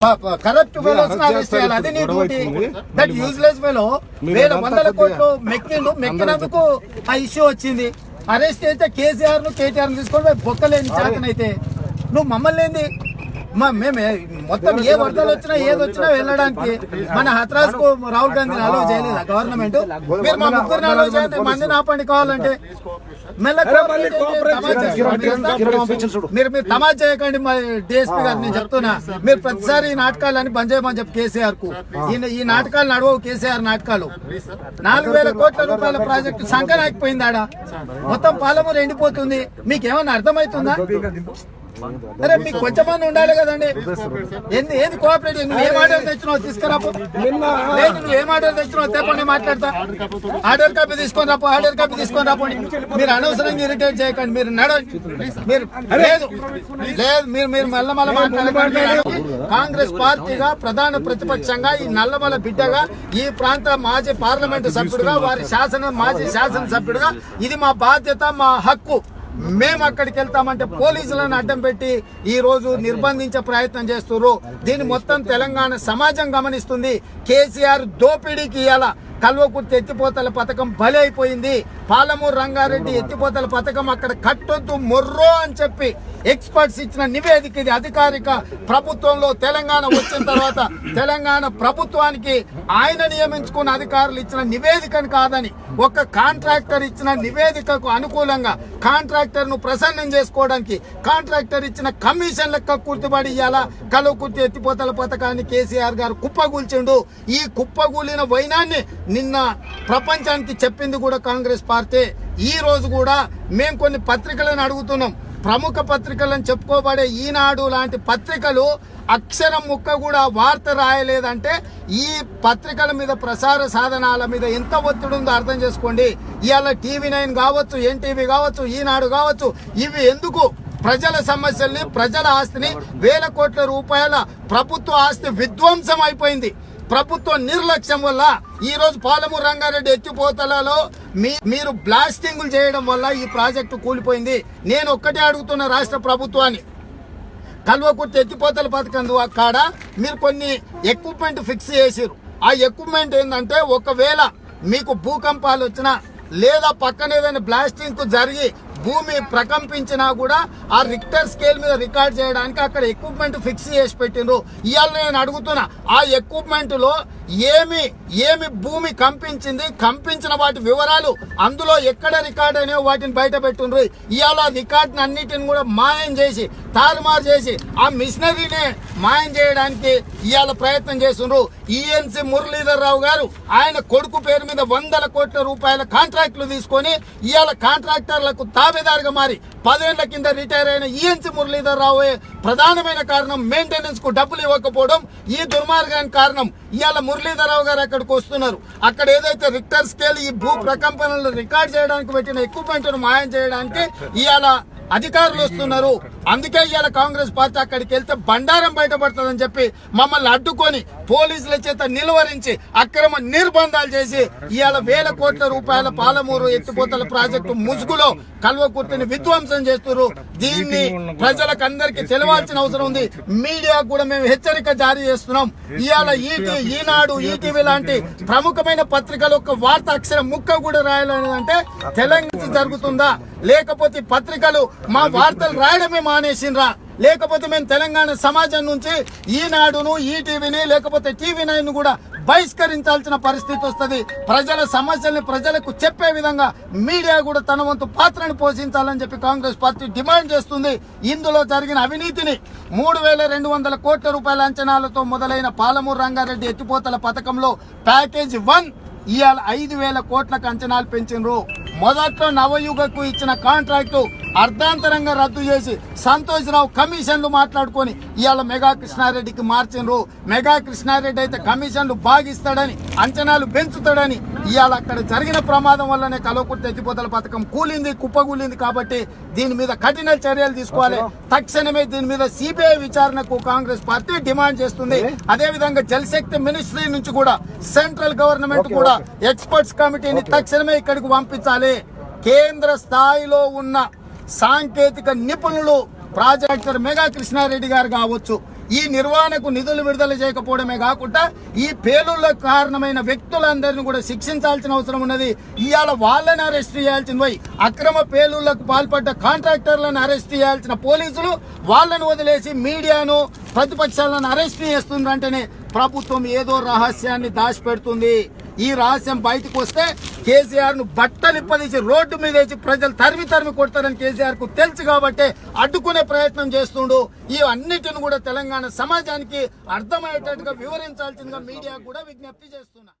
Corrupt fellows arrest చేయాలి. అది నీ డ్యూటీ దట్ యూజ్లెస్ ఫెలో వేల వందల కోట్లు మెక్కిండు మెక్కినందుకు ఆ ఇష్యూ వచ్చింది. అరెస్ట్ అయితే కేసీఆర్ను కేటీఆర్ తీసుకొని పోయి బొక్కలేని చేతనైతే నువ్వు మమ్మల్ని మేము మొత్తం ఏ వరదలు వచ్చినా ఏది వచ్చినా వెళ్ళడానికి మన హత్రాస్కు రాహుల్ గాంధీని అలౌ చేయలేదా గవర్నమెంట్? మీరు మా ముగ్గురిని అలౌ చేయండి మందిని ఆపండి కావాలంటే. మీరు మీరు తమాషా చేయకండి మరి డిఎస్పీ గారు నేను చెప్తున్నా. మీరు ప్రతిసారి ఈ నాటకాలని బంద్ చేయమని చెప్పి కేసీఆర్కు ఈ- నాటకాలు నడవవు కేసీఆర్ నాటకాలు. నాలుగు వేల కోట్ల రూపాయల ప్రాజెక్టు ఆడ. మొత్తం పాలమూరు ఎండిపోతుంది. మీకు ఏమన్నా అర్థమవుతుందా? అరే మీకు కొంచెమన్నా ఉండాలి కదండి. ఏంది ఏది కోఆపరేట్ నువ్వు ఏం ఆర్డర్ తెచ్చినావు తీసుకురాపు. లేదు నువ్వు ఏం ఆర్డర్ తెచ్చినావు తెప్పండి మాట్లాడతా. ఆర్డర్ కాపీ తీసుకొని రాపు ఆర్డర్ కాపీ తీసుకొని రాపండి మీరు అనవసరంగా ఇరిటేట్ చేయకండి మీరు నడవండి మీరు లేదు లేదు మీరు మీరు మల్ల మాట్లాడకండి. కాంగ్రెస్ పార్టీగా ప్రధాన ప్రతిపక్షంగా ఈ నల్లమల బిడ్డగా ఈ ప్రాంత మాజీ పార్లమెంటు సభ్యుడిగా వారి శాసన మాజీ శాసన సభ్యుడిగా ఇది మా బాధ్యత మా హక్కు. మేము అక్కడికి వెళ్తామంటే పోలీసులను అడ్డం పెట్టి ఈ రోజు నిర్బంధించే ప్రయత్నం చేస్తున్నారు దీన్ని మొత్తం తెలంగాణ సమాజం గమనిస్తుంది. కేసీఆర్ దోపిడీకి ఇవాళ కల్వకుర్తి ఎత్తిపోతల పథకం బలి అయిపోయింది పాలమూరు రంగారెడ్డి ఎత్తిపోతల పథకం అక్కడ కట్టొద్దు మొర్రో అని చెప్పి ఎక్స్పర్ట్స్ ఇచ్చిన నివేదిక ఇది. అధికారిక ప్రభుత్వంలో తెలంగాణ వచ్చిన తర్వాత తెలంగాణ ప్రభుత్వానికి ఆయన నియమించుకున్న అధికారులు ఇచ్చిన నివేదికను కాదని ఒక కాంట్రాక్టర్ ఇచ్చిన నివేదికకు అనుకూలంగా కాంట్రాక్టర్ను ప్రసన్నం చేసుకోవడానికి కాంట్రాక్టర్ ఇచ్చిన కమిషన్ లెక్క గుర్తుబడి ఇయ్యాల? కలువకుర్తి ఎత్తిపోతల పథకాన్ని కేసీఆర్ గారు కుప్పగూల్చిండు. ఈ కుప్పగూలిన వైనాన్ని నిన్న ప్రపంచానికి చెప్పింది కూడా కాంగ్రెస్ పార్టీ ఈ రోజు కూడా మేము కొన్ని పత్రికలను అడుగుతున్నాం. ప్రముఖ పత్రికలను చెప్పుకోబడే ఈనాడు లాంటి పత్రికలు అక్షరం ముక్క కూడా వార్త రాయలేదంటే ఈ పత్రికల మీద ప్రసార సాధనాల మీద ఎంత ఒత్తిడి ఉందో అర్థం చేసుకోండి. ఇవాళ టీవీ నైన్ కావచ్చు ఎన్టీవీ కావచ్చు ఈనాడు కావచ్చు ఇవి ఎందుకు? ప్రజల సమస్యల్ని ప్రజల ఆస్తిని వేల కోట్ల రూపాయల ప్రభుత్వ ఆస్తి విధ్వంసం అయిపోయింది. ప్రభుత్వ నిర్లక్ష్యం వల్ల ఈ రోజు పాలమూరు రంగారెడ్డి ఎత్తిపోతలలో మీ మీరు బ్లాస్టింగ్లు చేయడం వల్ల ఈ ప్రాజెక్టు కూలిపోయింది. నేను ఒక్కటే అడుగుతున్న రాష్ట్ర ప్రభుత్వాన్ని. కల్వకుర్తి ఎత్తిపోతల పథకం కాడ మీరు కొన్ని ఎక్విప్మెంట్ ఫిక్స్ చేసిరు ఆ ఎక్విప్మెంట్ ఏంటంటే ఒకవేళ మీకు భూకంపాలు వచ్చినా లేదా పక్కన ఏదైనా బ్లాస్టింగ్ జరిగి భూమి ప్రకంపించినా కూడా ఆ రిక్టర్ స్కేల్ మీద రికార్డ్ చేయడానికి అక్కడ ఎక్విప్మెంట్ ఫిక్స్ చేసి పెట్టిండ్రు. ఇవాళ నేను అడుగుతున్నా ఆ ఎక్విప్మెంట్లో ఏమి ఏమి భూమి కంపించింది కంపించిన వాటి వివరాలు అందులో ఎక్కడ రికార్డ్ అనేవి వాటిని బయట పెట్టుండ్రు. ఇవాళ రికార్డ్ అన్నిటిని కూడా మాయం చేసి తారుమారు చేసి ఆ మిషనరీనే మాయం చేయడానికి ఇవాళ ప్రయత్నం చేస్తుండ్రు ఈఎన్సి మురళీధర్ రావు గారు ఆయన కొడుకు పేరు మీద వందల కోట్ల రూపాయల కాంట్రాక్టులు తీసుకొని ఇవాళ కాంట్రాక్టర్లకు తాబేదారుగా మారి పదేళ్ళ కింద రిటైర్ అయిన ఈఎన్సి మురళీధర్ రావు ప్రధానమైన కారణం మెయింటెనెన్స్కు డబ్బులు ఇవ్వకపోవడం ఈ దుర్మార్గానికి కారణం. ఇవాళ మురళీధర్ రావు గారు అక్కడికి వస్తున్నారు. అక్కడ ఏదైతే రిక్టర్ స్కేల్ ఈ భూ ప్రకంపనలు రికార్డ్ చేయడానికి పెట్టిన ఎక్విప్మెంట్ను మాయం చేయడానికి ఇవాళ అధికారులు వస్తున్నారు. అందుకే ఇవాళ కాంగ్రెస్ పార్టీ అక్కడికి వెళ్తే బండారం బయటపడుతుందని చెప్పి మమ్మల్ని అడ్డుకొని పోలీసుల చేత నిలువరించి అక్రమ నిర్బంధాలు చేసి ఇవాళ వేల కోట్ల రూపాయల పాలమూరు ఎత్తిపోతల ప్రాజెక్టు ముసుగులో కల్వకుర్తిని విధ్వంసం చేస్తున్నారు. దీన్ని ప్రజలకు అందరికీ తెలవాల్సిన అవసరం ఉంది. మీడియా కూడా మేము హెచ్చరిక జారీ చేస్తున్నాం. ఇవాళ ఈటీ ఈనాడు ఈటీవీ లాంటి ప్రముఖమైన పత్రికలు ఒక వార్త అక్షరం ముక్క కూడా రాయాలనేదంటే తెలంగాణ జరుగుతుందా? లేకపోతే పత్రికలు మా వార్తలు రాయడమే మానేసిండ్రా. లేకపోతే మేము తెలంగాణ సమాజం నుంచి ఈనాడును ఈటీవీని లేకపోతే టీవీ నైన్ కూడా బహిష్కరించాల్సిన పరిస్థితి వస్తుంది. ప్రజల సమస్యల్ని ప్రజలకు చెప్పే విధంగా మీడియా కూడా తన వంతు పాత్రను పోషించాలని చెప్పి కాంగ్రెస్ పార్టీ డిమాండ్ చేస్తుంది. ఇందులో జరిగిన అవినీతిని మూడు వేల రెండు వందల కోట్ల రూపాయల అంచనాలతో మొదలైన పాలమూరు రంగారెడ్డి ఎత్తిపోతల పథకంలో ప్యాకేజ్ వన్ ఇవాళ ఐదు వేల కోట్లకు అంచనాలు పెంచిండ్రు. మొదట్లో నవయుగకు ఇచ్చిన కాంట్రాక్టు అర్ధాంతరంగా రద్దు చేసి సంతోష్ రావు కమిషన్లు మాట్లాడుకొని ఇవాళ మెగా కృష్ణారెడ్డికి మార్చిండ్రు మెగా కృష్ణారెడ్డి అయితే కమిషన్లు బాగిస్తాడని అంచనాలు పెంచుతాడని ఇవాళ అక్కడ జరిగిన ప్రమాదం వల్లనే కలవకుర్తి ఎత్తిపోతల పథకం కూలింది కుప్పగూలింది కాబట్టి దీని మీద కఠిన చర్యలు తీసుకోవాలి. తక్షణమే దీని మీద సిబిఐ విచారణకు కాంగ్రెస్ పార్టీ డిమాండ్ చేస్తుంది. అదే విధంగా జలశక్తి మినిస్ట్రీ నుంచి కూడా సెంట్రల్ గవర్నమెంట్ కూడా ఎక్స్పర్ట్స్ కమిటీని తక్షణమే ఇక్కడికి పంపించాలి. కేంద్ర స్థాయిలో ఉన్న సాంకేతిక నిపుణులు ప్రాజెక్టర్ మెగా కృష్ణారెడ్డి గారు కావచ్చు. ఈ నిర్వహణకు నిధులు విడుదల చేయకపోవడమే కాకుండా ఈ పేలుళ్ళకు కారణమైన వ్యక్తులందరినీ కూడా శిక్షించాల్సిన అవసరం ఉన్నది. ఇవాళ వాళ్ళని అరెస్ట్ చేయాల్సింది పోయి అక్రమ పేలుళ్ళకు పాల్పడ్డ కాంట్రాక్టర్లను అరెస్ట్ చేయాల్సిన పోలీసులు వాళ్ళను వదిలేసి మీడియాను ప్రతిపక్షాలను అరెస్ట్ చేస్తుందంటేనే ప్రభుత్వం ఏదో రహస్యాన్ని దాచిపెడుతుంది. ఈ రహస్యం బయటకు వస్తే కేసీఆర్ను బట్టలిప్పదీసి రోడ్డు మీద వేసి ప్రజలు తరిమి తరిమి కొడతారని కేసీఆర్కు తెలుసు కాబట్టి అడ్డుకునే ప్రయత్నం చేస్తుండు. ఈ అన్నిటిని కూడా తెలంగాణ సమాజానికి అర్థమయ్యేటట్టుగా వివరించాల్సిందిగా మీడియా కూడా విజ్ఞప్తి చేస్తున్నా.